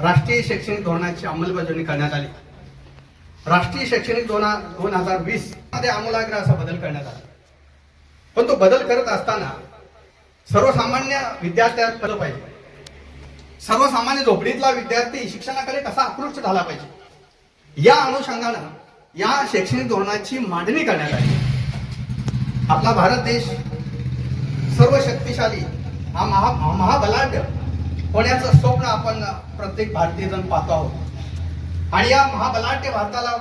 राष्ट्रीय शैक्षणिक धोरणाची अंमलबजावणी करण्यात आली. राष्ट्रीय शैक्षणिक धोरणा दोन हजार वीसमध्ये आमूलाग्र असा बदल करण्यात आला. पण तो बदल करत असताना सर्वसामान्य विद्यार्थ्यात केलं पाहिजे. सर्वसामान्य झोपडीतला विद्यार्थी शिक्षणाकडे कसा आकृष्ट झाला पाहिजे? या अनुषंगानं या शैक्षणिक धोरणाची मांडणी करण्यात आली. आपला भारत देश सर्व शक्तिशाली हा महा महाबलाढ्य होण्याचं स्वप्न आपण प्रत्येक भारतीय जण पाहतो आहोत. आणि या महाबलाढ्य भारताला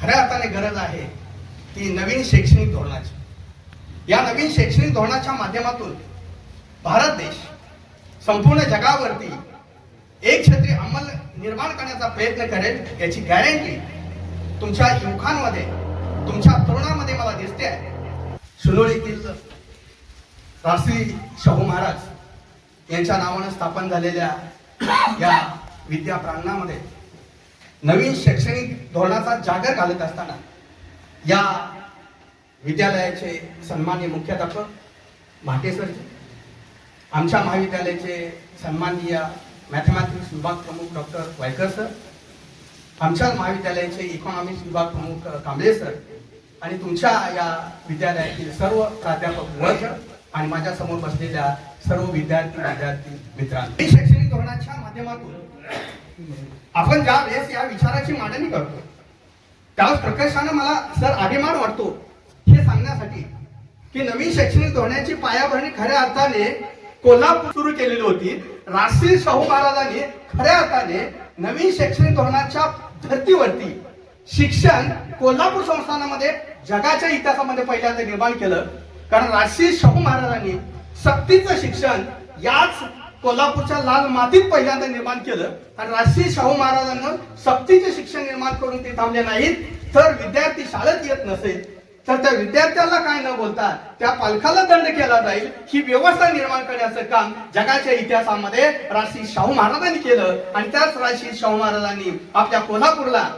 खऱ्या अर्थाने गरज आहे ती नवीन शैक्षणिक धोरणाची. या नवीन शैक्षणिक धोरणाच्या माध्यमातून भारत देश संपूर्ण जगावरती एक क्षेत्री अंमल निर्माण करण्याचा प्रयत्न करेल याची गॅरंटी तुमच्या युवकांमध्ये तुमच्या तरुणामध्ये मला दिसते आहे. सुलोळीतील राष्ट्रीय शाहू महाराज यांच्या नावानं स्थापन झालेल्या या विद्या प्रांगणामध्ये नवीन शैक्षणिक धोरणाचा जागर घालत असताना या विद्यालयाचे सन्मान्य मुख्याध्यापक भाटेसरजी आमच्या महाविद्यालयाचे सन्माननीय मॅथमॅटिक्स विभाग प्रमुख डॉक्टर वायकर सर आमच्या महाविद्यालयाचे इकॉनॉमिक्स विभाग प्रमुख कांबळे सर आणि तुमच्या या विद्यालयातील सर्व प्राध्यापक वर्ग आणि माझ्यासमोर बसलेल्या सर्व विद्यार्थी विद्यार्थी मित्रांनी. शैक्षणिक धोरणाच्या माध्यमातून आपण ज्या वेळेस या विचाराची मांडणी करतो त्याच प्रकर्षानं मला सर अभिमान वाटतो हे सांगण्यासाठी की नवीन शैक्षणिक धोरणाची पायाभरणी खऱ्या अर्थाने कोल्हापूर सुरू केलेली होती. राष्ट्रीय शाहू महाराजांनी खऱ्या अर्थाने नवीन शैक्षणिक धोरणाच्या धर्तीवरती शिक्षण कोल्हापूर संस्थानामध्ये जगाच्या इतिहासामध्ये पहिल्यांदा निर्माण केलं. कारण राष्ट्रीय शाहू महाराजांनी सक्तीचं शिक्षण याच कोल्हापूरच्या लाल मातीत पहिल्यांदा निर्माण केलं आणि राष्ट्रीय शाहू महाराजांना सक्तीचे शिक्षण निर्माण करून ते थांबले नाहीत तर विद्यार्थी शाळेत येत नसेल तर त्या विद्यार्थ्याला काय न बोलता त्या पालकाला दंड केला जाईल ही व्यवस्था निर्माण करण्याचं काम जगाच्या इतिहासामध्ये राष्ट्रीय शाहू महाराजांनी केलं आणि त्याच राष्ट्रीय शाहू महाराजांनी आपल्या कोल्हापूरला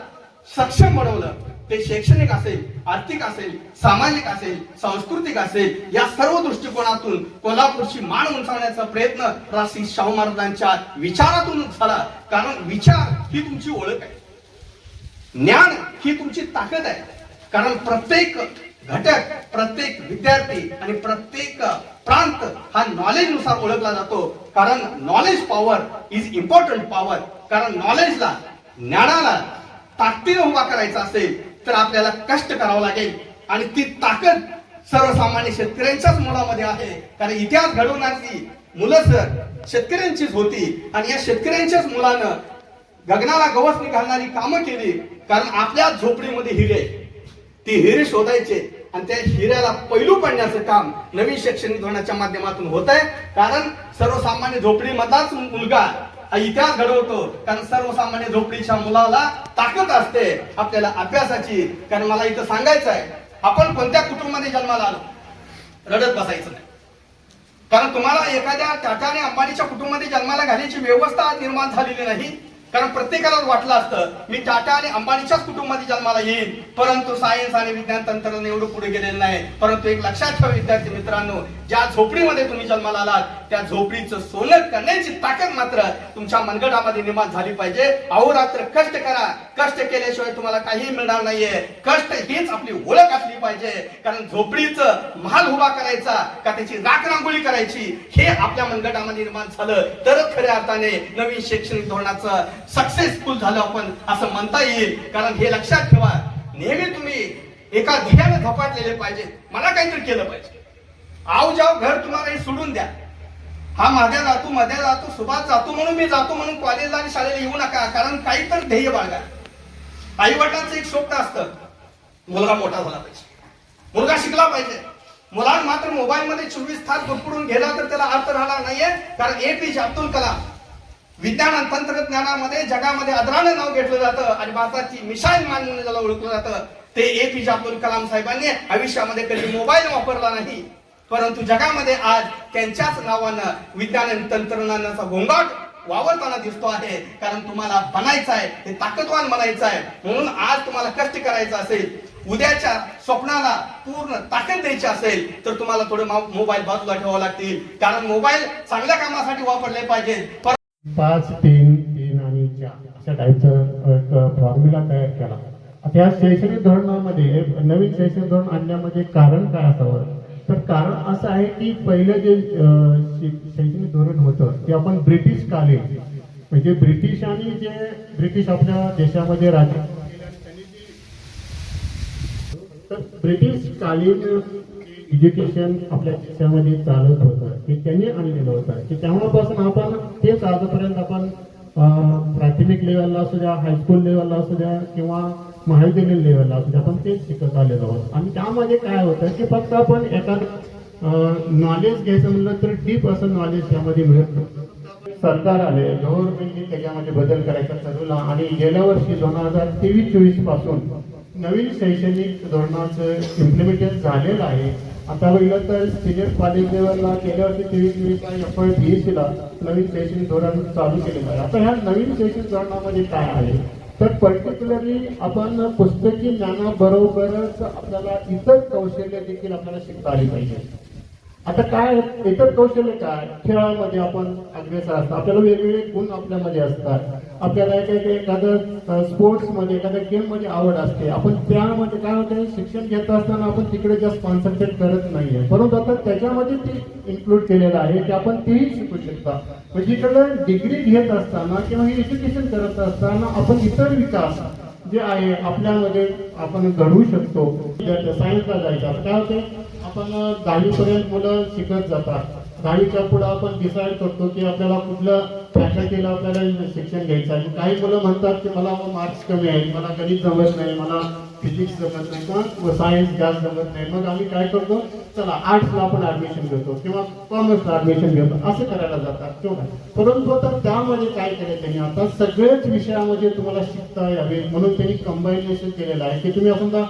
सक्षम बनवलं. ते शैक्षणिक असेल आर्थिक असेल सामाजिक असेल सांस्कृतिक असेल या सर्व दृष्टिकोनातून कोल्हापूरची मान उंचावण्याचा प्रयत्न राशी शाहू महाराजांच्या विचारातून झाला. कारण विचार ही तुमची ओळख आहे. ज्ञान ही तुमची ताकद आहे. कारण प्रत्येक घटक प्रत्येक विद्यार्थी आणि प्रत्येक प्रांत हा नॉलेजनुसार ओळखला जातो. कारण knowledge power is important power कारण नॉलेजला ज्ञानाला ताकदीने उभा करायचा असेल तर आपल्याला कष्ट करावं लागेल. आणि ती ताकद सर्वसामान्य शेतकऱ्यांच्याच मुलामध्ये आहे. कारण इतिहास घडवण्याची मुलं सर शेतकऱ्यांचीच होती. आणि या शेतकऱ्यांच्याच मुलानं गगनाला गवस निघालणारी कामं केली. कारण आपल्या झोपडीमध्ये हिरे. ती हिरे शोधायचे. आणि त्या हिऱ्याला पैलू पडण्याचं काम नवीन शैक्षणिक धोरणाच्या माध्यमातून होत आहे कारण सर्वसामान्य झोपडीमधलाच मुलगा इतिहास घडवतो. कारण सर्वसामान्य झोपडीच्या मुलाला ताकद असते आपल्याला अभ्यासाची. कारण मला इथं सांगायचं आहे आपण कोणत्या कुटुंबामध्ये जन्माला आलो? रडत बसायचं नाही. कारण तुम्हाला एखाद्या टाटाने अंबानीच्या कुटुंबामध्ये जन्माला घालायची व्यवस्था निर्माण झालेली नाही. कारण प्रत्येकाला वाटलं असतं मी टाटा आणि अंबानीच्याच कुटुंबामध्ये जन्माला येईल परंतु सायन्स आणि विज्ञान तंत्रज्ञान एवढं पुढे गेलेलं नाही. परंतु एक लक्षात ठेवा विद्यार्थी मित्रांनो ज्या झोपडीमध्ये तुम्ही जन्माला आलात त्या झोपडीचं सोनं करण्याची ताकद मात्र तुमच्या मनगटामध्ये निर्माण झाली पाहिजे. अहोरात्र कष्ट करा. कष्ट केल्याशिवाय तुम्हाला काही मिळणार नाहीये. कष्ट हीच आपली ओळख असली पाहिजे. कारण झोपडीचं महाल उभा करायचा का त्याची राख रांगोळी करायची हे आपल्या मनगटामध्ये निर्माण झालं. तरच खऱ्या अर्थाने नवीन शैक्षणिक धोरणाचं सक्सेसफुल झालं आपण असं म्हणता येईल. कारण हे लक्षात ठेवा नेहमी तुम्ही एका ध्येयाने झपाटलेले पाहिजे. मला काहीतरी केलं पाहिजे. आव जाव घर तुम्हाला हे सोडून द्या. हा माझ्या जातो मध्ये जातो सुभाष जातो म्हणून मी जातो म्हणून कॉलेजला आणि शाळेला येऊ नका. कारण काहीतरी ध्येय बाळगा. आई वडिलांचं एक स्वप्न असतं. मुलगा मोठा झाला पाहिजे. मुलगा शिकला पाहिजे. मुलांना मात्र मोबाईल मध्ये चोवीस तास गुरपुडून गेला तर त्याला अर्थ राहणार नाहीये. कारण ए पी जे अब्दुल कलाम विज्ञान आणि तंत्रज्ञानामध्ये जगामध्ये अदरानं नाव घेतलं जातं आणि भारताची मिसाईल मानून ज्याला ओळखलं जातं ते ए पी जे अब्दुल कलाम साहेबांनी आयुष्यामध्ये कधी मोबाईल वापरला नाही. परंतु जगामध्ये आज त्यांच्याच नावानं विज्ञान आणि तंत्रज्ञानाचा गोंगाट वावरताना दिसतो आहे. कारण तुम्हाला बनायचं आहे ते ताकदवान बनायचं आहे. म्हणून आज तुम्हाला कष्ट करायचं असेल उद्याच्या स्वप्नाला पूर्ण ताकद द्यायची असेल तर तुम्हाला थोडं मोबाईल बाजूला ठेवावं लागतील. कारण मोबाईल चांगल्या कामासाठी वापरले पाहिजे पाच तीन तीन अशा टाईपचं एक फॉर्म्युला तयार केला. आता या शैक्षणिक धोरणामध्ये नवीन शैक्षणिक धोरण आणण्यामध्ये कारण काय असावं? तर कारण असं आहे की पहिलं जे शैक्षणिक धोरण होतं ते आपण ब्रिटिश कालीन म्हणजे ब्रिटिशांनी जे ब्रिटिश आपल्या देशामध्ये राज्य तर ब्रिटिश कालीन एज्युकेशन आपल्या देशामध्ये चालत होतं ते त्यांनी आणलेलं होतं. की तेव्हापासून आपण तेच आजपर्यंत आपण प्राथमिक लेवलला असू द्या हायस्कूल लेवलला असू द्या किंवा महाविद्यालयीन लेवलला असू द्या आपण तेच शिकत आलेलो आहोत. आणि त्यामध्ये काय होतं की फक्त आपण एखादं नॉलेज घ्यायचं म्हणलं तर डीप असं नॉलेज त्यामध्ये मिळत सरकार आले गव्हर्नमेंटने त्याच्यामध्ये बदल करायचा ठरवला आणि गेल्या वर्षी दोन हजार तेवीस चोवीसपासून नवीन शैक्षणिक धोरणाचं इम्प्लिमेंटेशन झालेलं आहे. आता बघितलं तर सिनियर कॉलेज लेवलला गेल्या वर्षी तेवीस चोवीसला एफ आय बी एस ला नवीन शैक्षणिक धोरण चालू केलेलं आहे. आता ह्या नवीन शैक्षणिक धोरणामध्ये काय आहे? तर पर्टिक्युलरली आपण पुस्तकी ज्ञानाबरोबरच आपल्याला इतर कौशल्य देखील आपल्याला शिकता आली पाहिजे. आता काय इतर कौशल्य काय? खेळामध्ये आपण अग्रेसर असतो. आपल्याला वेगवेगळे गुण आपल्यामध्ये असतात. आपल्याला एक एखाद्या एखादं स्पोर्ट्समध्ये एखाद्या गेममध्ये आवड असते. आपण त्यामध्ये काय होतं शिक्षण घेत असताना आपण तिकडे जास्त कॉन्सन्ट्रेट करत नाहीये. परंतु आता त्याच्यामध्ये ते इन्क्लूड केलेलं आहे की आपण तेही शिकू शकता. म्हणजे इकडं डिग्री घेत असताना किंवा हे एज्युकेशन करत असताना आपण इतर विकास जे आहे आपल्यामध्ये आपण घडवू शकतो. सायन्सला जायचं. आता काय होते आपण दहावीपर्यंत मुलं शिकत जातात. दहावीच्या पुढे आपण डिसाईड करतो की आपल्याला कुठल्या फॅकल्टीला आपल्याला शिक्षण घ्यायचं आहे? काही मुलं म्हणतात की मला मार्क्स कमी आहेत मला गणित जमत नाही मला फिजिक्स जमत नाही किंवा सायन्स जास्त जमत नाही. मग आम्ही काय करतो? चला आर्ट्सला आपण ऍडमिशन घेतो किंवा कॉमर्सला ऍडमिशन घेतो. असं करायला जातात. किंवा परंतु आता त्यामध्ये काय केलं त्यांनी? आता सगळेच विषयामध्ये तुम्हाला शिकता यावे म्हणून त्यांनी कंबायनेशन केलेलं आहे. की तुम्ही समजा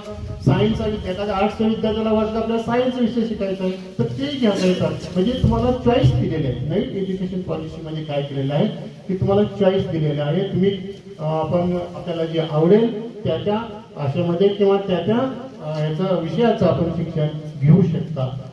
सायन्स आणि एखाद्या आर्ट्सच्या विद्यार्थ्याला वाटतं आपल्याला सायन्स विषय शिकायचा आहे तर ते घ्यायचा येतात म्हणजे तुम्हाला चॉईस दिलेले आहे नवीन एज्युकेशन पॉलिसीमध्ये काय केलेलं आहे की तुम्हाला चॉईस दिलेलं आहे. तुम्ही आपण आपल्याला जे आवडेल त्या त्या भाषेमध्ये किंवा त्या त्या याचं विषयाचं आपण शिक्षण घेऊ शकता.